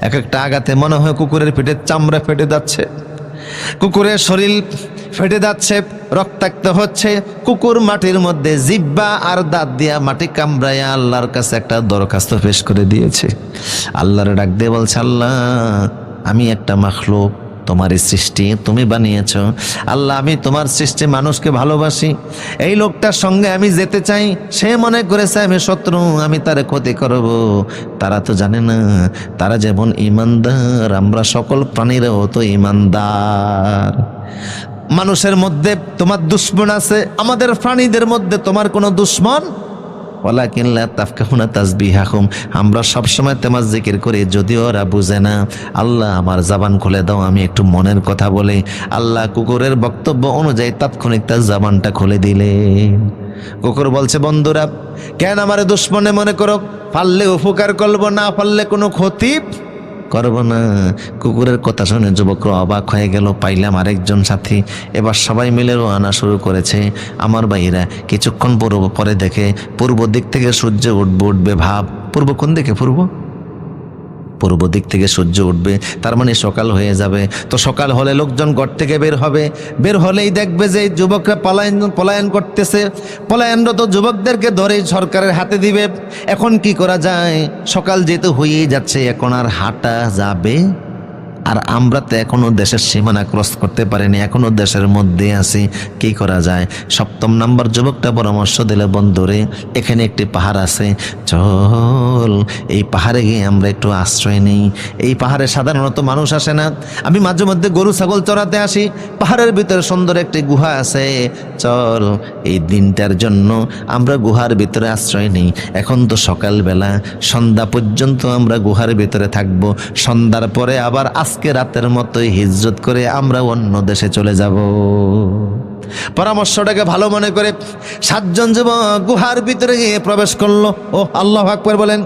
এক একটা আঘাতে মনে হয় কুকুরের পেটের চামড়া ফেটে যাচ্ছে। কুকুরের শরীর ফেটে যাচ্ছে, রক্তাক্ত হচ্ছে। কুকুর মাটির মধ্যে জিব্বা আর দাঁত দিয়া মাটি কামড়াইয়া আল্লাহর কাছে একটা দরখাস্ত পেশ করে দিয়েছে। আল্লাহর ডাক দিয়ে বলছে, আল্লাহ, আমি একটা মাখলুক। তোমারই সৃষ্টি তুমি বানিয়েছ। আল্লাহ, আমি তোমার সৃষ্টি মানুষকে ভালোবাসি। এই লোকটার সঙ্গে আমি যেতে চাই, সে মনে করেছে আমি শত্রু, আমি তারে ক্ষতি করব। তারা তো জানে না, তারা যেমন ইমানদার, আমরা সকল প্রাণীরাও তো ইমানদার। মানুষের মধ্যে তোমার দুশ্মন আছে, আমাদের প্রাণীদের মধ্যে তোমার কোনো দুশ্মন ওয়ালাকিন কিনলা তাফকাহুনা তাসবিহাহুম। আমরা সবসময় তেমাজ জিকির করি, যদিও ওরা বুঝে না। আল্লাহ আমার জাবান খুলে দাও, আমি একটু মনের কথা বলি। আল্লাহ কুকুরের বক্তব্য অনুযায়ী তাৎক্ষণিক তার জাবানটা খুলে দিলে। কুকুর বলছে, বন্ধুরা, কেন আমারে দুশ্মনে মনে করো? পারলে উপকার করব, না পারলে কোনো ক্ষতি? করব না। কুকুরের কথা শুনে যুবকরা অবাক হয়ে গেল। পাইলাম আরেকজন সাথী। এবার সবাই মিলে রোয়ানা শুরু করেছে। আমার ভাইরা কিছুক্ষণ পরে দেখে পূর্ব দিক থেকে সূর্য উঠবে উঠবে ভাব। পূর্ব কোন দিকে? পূর্ব? পূর্ব দিক থেকে সূর্য উঠবে, তার মানে সকাল হয়ে যাবে। তো সকাল হলে লোকজন ঘর থেকে বের হবে। বের হলেই দেখবে যে যুবকরা পলায়ন পলায়ন করতেছে। পলায়নরত যুবকদেরকে ধরে সরকারের হাতে দিবে। এখন কি করা যায়? সকাল যেহেতু হয়েই যাচ্ছে, এখন আর হাঁটা যাবে আর আমরা তো এখনও দেশের সীমানা ক্রস করতে পারিনি, এখনও দেশের মধ্যে আছি, কি করা যায়? সপ্তম নাম্বার যুবকটা পরামর্শ দিলে, বন্ধুরে, এখানে একটি পাহাড় আছে, চল। এই পাহাড়ে গিয়ে আমরা একটু আশ্রয় নেই। এই পাহাড়ে সাধারণত মানুষ আসে না। আমি মাঝে মধ্যে গরু, ছাগল চড়াতে আসি। পাহাড়ের ভিতরে সুন্দর একটি গুহা আছে, চল। এই দিনটার জন্য আমরা গুহার ভিতরে আশ্রয় নেই। এখন তো সকালবেলা, সন্ধ্যা পর্যন্ত আমরা গুহার ভিতরে থাকব। সন্ধ্যার পরে আবার আজকে রাতের মতোই হিজরত করে আমরা অন্য দেশে চলে যাব। পরামর্শটাকে ভালো মনে করে সাতজন যুবক গুহার ভিতরে প্রবেশ করল। ও আল্লাহ আকবর বলেন